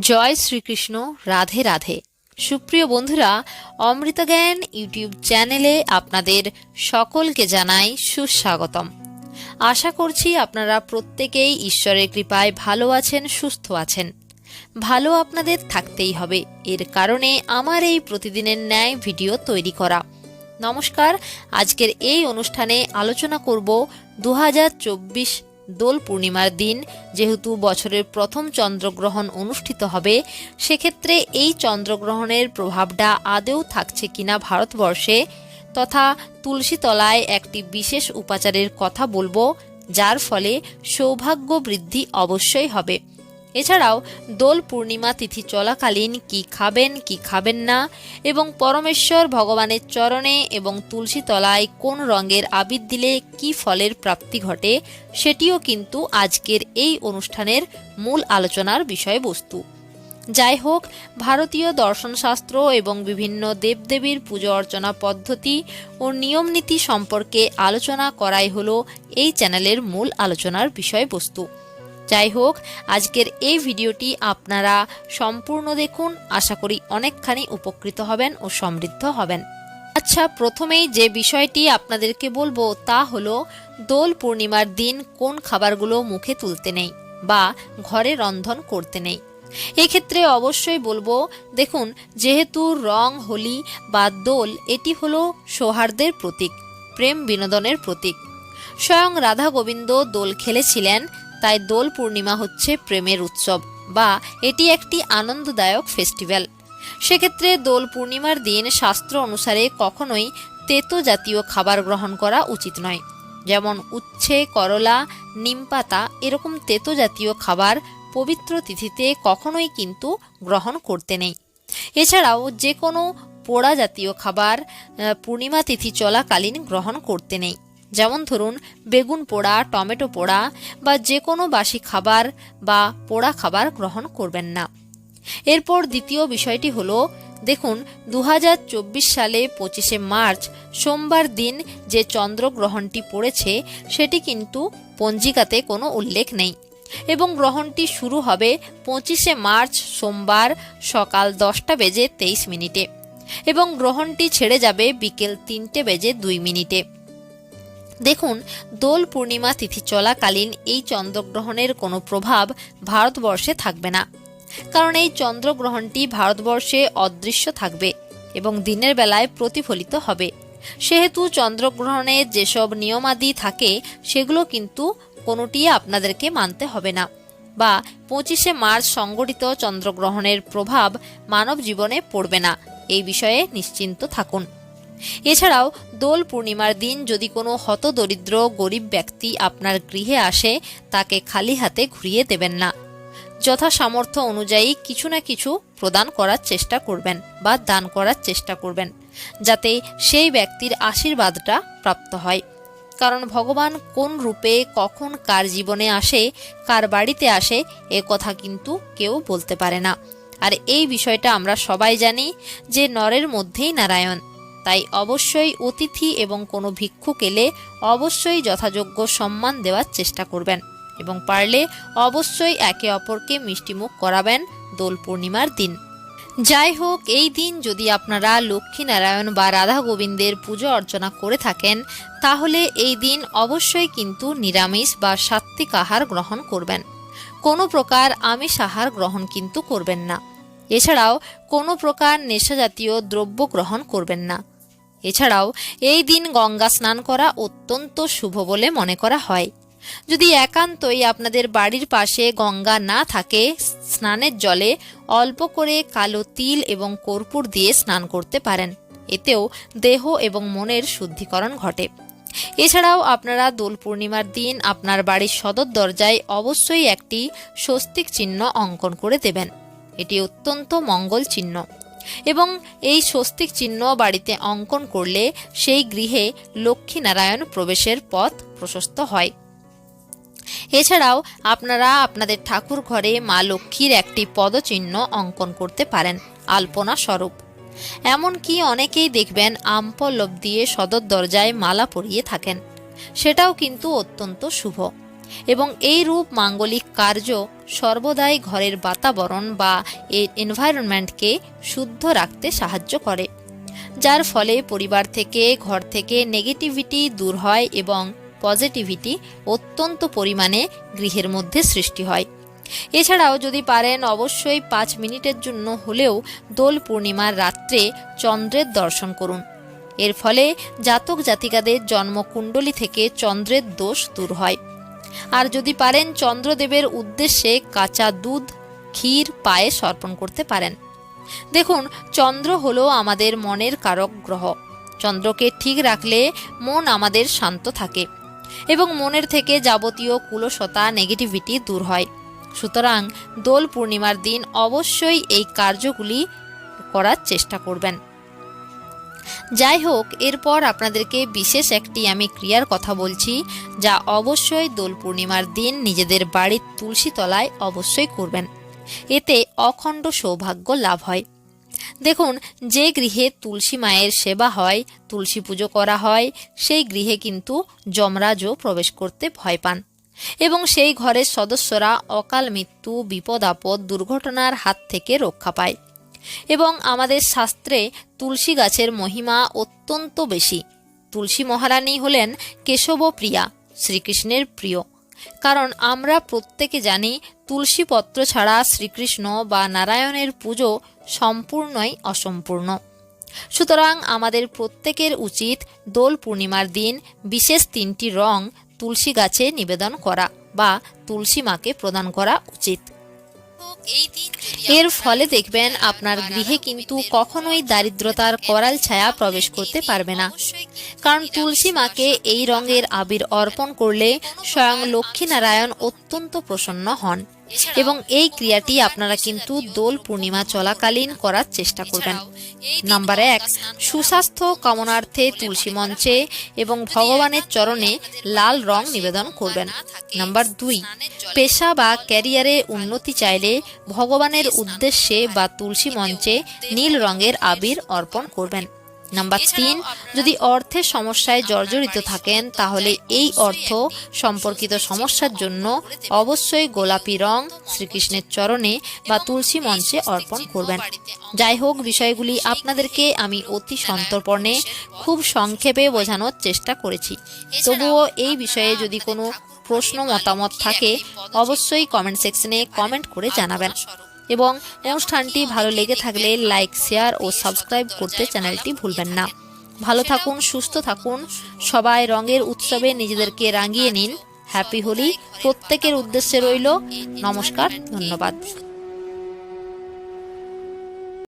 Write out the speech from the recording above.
জয় শ্রীকৃষ্ণ, রাধে রাধে। সুপ্রিয় বন্ধুরা, অমৃত জ্ঞান ইউটিউব চ্যানেলে আপনাদের সকলকে জানাই সুস্বাগতম। আশা করছি আপনারা প্রত্যেকেই ঈশ্বরের কৃপায় ভালো আছেন, সুস্থ আছেন। ভালো আপনাদের থাকতেই হবে। এর কারণে আমার এই প্রতিদিনের ন্যায় ভিডিও তৈরি করা। নমস্কার, আজকের এই অনুষ্ঠানে আলোচনা করব দু হাজার চব্বিশ দোল পূর্ণিমার দিন, যেহেতু বছরের প্রথম চন্দ্রগ্রহণ অনুষ্ঠিত হবে, সেক্ষেত্রে এই চন্দ্রগ্রহণের প্রভাবটা আদেও থাকছে কিনা ভারতবর্ষে তথা তুলসীতলায় একটি বিশেষ উপাচারের কথা বলব, যার ফলে সৌভাগ্য বৃদ্ধি অবশ্যই হবে। এছাড়াও, দোল পূর্ণিমা তিথি চলাকালীন কি খাবেন কি খাবেন না এবং পরমেশ্বর ভগবানের চরণে এবং তুলসী তলায় কোন রঙের আবির দিলে কি ফলের প্রাপ্তি ঘটে সেটিও কিন্তু আজকের এই অনুষ্ঠানের মূল আলোচনার বিষয়বস্তু। যাই হোক, ভারতীয় দর্শনশাস্ত্র এবং বিভিন্ন দেবদেবীর পুজো অর্চনা পদ্ধতি ও নিয়মনীতি সম্পর্কে আলোচনা করাই হলো এই চ্যানেলের মূল আলোচনার বিষয়বস্তু। যাই হোক, আজকের এই ভিডিওটি আপনারা সম্পূর্ণ দেখুন। আশা করি অনেকখানি উপকৃত হবেন ও সমৃদ্ধ হবেন। আচ্ছা প্রথমেই যে বিষয়টি আপনাদেরকে বলব তা হলো, দোল পূর্ণিমার দিন কোন খাবারগুলো মুখে তুলতে নেই বা ঘরে রন্ধন করতে নেই? এক্ষেত্রে অবশ্যই বলব, দেখুন, যেহেতু রং, হোলি বা দোল, এটি হলো সৌহার্দ্যের প্রতীক, প্রেম বিনোদনের প্রতীক। স্বয়ং রাধা গোবিন্দ দোল খেলেছিলেন তাই দোল পূর্ণিমা হচ্ছে প্রেমের উৎসব বা এটি একটি আনন্দদায়ক ফেস্টিভ্যাল। সেক্ষেত্রে দোল পূর্ণিমার দিন শাস্ত্র অনুসারে কখনোই তেতো জাতীয় খাবার গ্রহণ করা উচিত নয়। যেমন উচ্ছে, করলা নিমপাতা এরকম তেতো জাতীয় খাবার পবিত্র তিথিতে কখনোই কিন্তু গ্রহণ করতে নেই। এছাড়াও যে কোনো পোড়া জাতীয় খাবার পূর্ণিমা তিথি চলাকালীন গ্রহণ করতে নেই। যেমন ধরুন, বেগুন পোড়া, টমেটো পোড়া বা যে কোনো বাসি খাবার বা পোড়া খাবার গ্রহণ করবেন না। এরপর দ্বিতীয় বিষয়টি হলো, দেখুন দু হাজার চব্বিশ সালে পঁচিশে মার্চ, সোমবার দিন যে চন্দ্রগ্রহণটি পড়েছে, সেটি কিন্তু পঞ্জিকাতে কোনো উল্লেখ নেই এবং গ্রহণটি শুরু হবে পঁচিশে মার্চ সোমবার সকাল দশটা বেজে তেইশ মিনিটে এবং গ্রহণটি ছেড়ে যাবে বিকেল তিনটে বেজে দুই মিনিটে। দেখুন, দোল পূর্ণিমা তিথি চলাকালীন এই চন্দ্রগ্রহণের কোনো প্রভাব ভারতবর্ষে থাকবে না। কারণ এই চন্দ্রগ্রহণটি ভারতবর্ষে অদৃশ্য থাকবে এবং দিনের বেলায় প্রতিফলিত হবে। সেহেতু চন্দ্রগ্রহণে যেসব নিয়মাদি থাকে, সেগুলো কিন্তু কোনোটি আপনাদেরকে মানতে হবে না বা পঁচিশে মার্চ সংগঠিত চন্দ্রগ্রহণের প্রভাব মানব জীবনে পড়বে না। এই বিষয়ে নিশ্চিন্ত থাকুন। এছাড়াও, দোল পূর্ণিমার দিন যদি কোনো হতদরিদ্র গরিব ব্যক্তি আপনার গৃহে আসে, তাকে খালি হাতে ঘুরিয়ে দেবেন না। যথা সামর্থ্য অনুযায়ী কিছু না কিছু প্রদান করার চেষ্টা করবেন বা দান করার চেষ্টা করবেন, যাতে সেই ব্যক্তির আশীর্বাদটা প্রাপ্ত হয়। কারণ ভগবান কোন রূপে, কখন কার জীবনে আসে, কার বাড়িতে আসে, এ কথা কিন্তু কেউ বলতে পারে না। আর এই বিষয়টা আমরা সবাই জানি যে নরের মধ্যেই নারায়ণ। তাই অবশ্যই অতিথি এবং কোনো ভিক্ষুক এলে অবশ্যই যথাযোগ্য সম্মান দেওয়ার চেষ্টা করবেন এবং পারলে অবশ্যই একে অপরকে মিষ্টিমুখ করাবেন দোল পূর্ণিমার দিন। যাই হোক, এই দিন যদি আপনারা লক্ষ্মীনারায়ণ বা রাধা গোবিন্দের পুজো অর্চনা করে থাকেন, তাহলে এই দিন অবশ্যই কিন্তু নিরামিষ বা সাত্ত্বিক আহার গ্রহণ করবেন। কোনো প্রকার আমিষ আহার গ্রহণ কিন্তু করবেন না। এছাড়াও কোনো প্রকার নেশাজাতীয় দ্রব্য গ্রহণ করবেন না। এছাড়াও এই দিন গঙ্গা স্নান করা অত্যন্ত শুভ বলে মনে করা হয়। যদি একান্তই আপনাদের বাড়ির পাশে গঙ্গা না থাকে, স্নানের জলে অল্প করে কালো তিল এবং কর্পূর দিয়ে স্নান করতে পারেন। এতেও দেহ এবং মনের শুদ্ধিকরণ ঘটে। এছাড়াও আপনারা দোল পূর্ণিমার দিন আপনার বাড়ির সদর দরজায় অবশ্যই একটি স্বস্তিক চিহ্ন অঙ্কন করে দেবেন। এটি অত্যন্ত মঙ্গল চিহ্ন। এবং এই স্বস্তিক চিহ্ন বাড়িতে অঙ্কন করলে সেই গৃহে লক্ষ্মীনারায়ণ প্রবেশের পথ প্রশস্ত হয়। এছাড়াও আপনারা আপনাদের ঠাকুর ঘরে মা লক্ষ্মীর একটি পদচিহ্ন অঙ্কন করতে পারেন, আলপনা স্বরূপ। এমনকি অনেকেই দেখবেন আমপল্লব দিয়ে সদর দরজায় মালা পরিয়ে থাকেন। সেটাও কিন্তু অত্যন্ত শুভ। এবং এই রূপ মাঙ্গলিক কার্য সর্বদাই ঘরের বাতাবরণ বা এর এনভায়রনমেন্টকে শুদ্ধ রাখতে সাহায্য করে, যার ফলে পরিবার থেকে, ঘর থেকে নেগেটিভিটি দূর হয় এবং পজিটিভিটি অত্যন্ত পরিমাণে গৃহের মধ্যে সৃষ্টি হয়। এছাড়াও যদি পারেন অবশ্যই পাঁচ মিনিটের জন্য হলেও দোল পূর্ণিমার রাত্রে চন্দ্রের দর্শন করুন। এর ফলে জাতক জাতিকাদের জন্মকুণ্ডলী থেকে চন্দ্রের দোষ দূর হয়। আর যদি পারেন চন্দ্রদেবের উদ্দেশ্যে কাঁচা দুধ, ক্ষীর, পায়েস অর্পণ করতে পারেন। দেখুন, চন্দ্র হলো আমাদের মনের কারক গ্রহ। চন্দ্রকে ঠিক রাখলে মন আমাদের শান্ত থাকে এবং মনের থেকে যাবতীয় কুলসতা নেগেটিভিটি দূর হয়। সুতরাং দোল পূর্ণিমার দিন অবশ্যই এই কার্যগুলি করার চেষ্টা করবেন। যাই হোক এরপর আপনাদেরকে বিশেষ একটি আমি ক্রিয়ার কথা বলছি, যা অবশ্যই দোল পূর্ণিমার দিন নিজেদের বাড়ির তুলসী তলায় অবশ্যই করবেন। এতে অখণ্ড সৌভাগ্য লাভ হয়। দেখুন, যে গৃহে তুলসী মায়ের সেবা হয়, তুলসী পুজো করা হয়, সেই গৃহে কিন্তু যমরাজও প্রবেশ করতে ভয় পান। এবং সেই ঘরের সদস্যরা অকাল মৃত্যু বিপদ আপদ দুর্ঘটনার হাত থেকে রক্ষা পায়। এবং আমাদের শাস্ত্রে তুলসী গাছের মহিমা অত্যন্ত বেশি। তুলসী মহারানী হলেন কেশবপ্রিয়া, শ্রীকৃষ্ণের প্রিয়। কারণ আমরা প্রত্যেকে জানি, তুলসী পত্র ছাড়া শ্রীকৃষ্ণ বা নারায়ণের পুজো সম্পূর্ণই অসম্পূর্ণ। সুতরাং আমাদের প্রত্যেকের উচিত দোল পূর্ণিমার দিন বিশেষ তিনটি রং তুলসী গাছে নিবেদন করা বা তুলসী মাকে প্রদান করা উচিত। এর ফলে দেখবেন আপনার গৃহে কিন্তু কখনোই দারিদ্রতার করাল ছায়া প্রবেশ করতে পারবে না। কারণ তুলসী মাকে এই রঙের আবির অর্পণ করলে স্বয়ং লক্ষ্মীনারায়ণ অত্যন্ত প্রসন্ন হন। এবং এই ক্রিয়াটি আপনারা কিন্তু দোল পূর্ণিমা চলাকালীন করার চেষ্টা করবেন। নাম্বার এক, সুস্বাস্থ্য কামনার্থে তুলসী মঞ্চে এবং ভগবানের চরণে লাল রং নিবেদন করবেন। নাম্বার দুই, পেশা বা ক্যারিয়ারে উন্নতি চাইলে ভগবানের উদ্দেশ্যে বা তুলসী মঞ্চে নীল রঙের আবির অর্পণ করবেন। নাম্বার তিন, যদি অর্থের সমস্যায় জর্জরিত থাকেন, তাহলে এই অর্থ সম্পর্কিত সমস্যার জন্য অবশ্যই গোলাপি রং শ্রীকৃষ্ণের চরণে বা তুলসী মঞ্চে অর্পণ করবেন। যাই হোক, বিষয়গুলি আপনাদেরকে আমি অতি সন্তর্পণে, খুব সংক্ষেপে বোঝানোর চেষ্টা করেছি। তবুও এই বিষয়ে যদি কোনো প্রশ্ন, মতামত থাকে, অবশ্যই কমেন্ট সেকশনে কমেন্ট করে জানাবেন। এবং অনুষ্ঠানটি ভালো লেগে থাকলে লাইক, শেয়ার ও সাবস্ক্রাইব করতে চ্যানেলটি ভুলবেন না। ভালো থাকুন, সুস্থ থাকুন, সবাই রঙের উৎসবে নিজেদেরকে রাঙিয়ে নিন। হ্যাপি হোলি। প্রত্যেকের উদ্দেশ্যে রইল নমস্কার, ধন্যবাদ।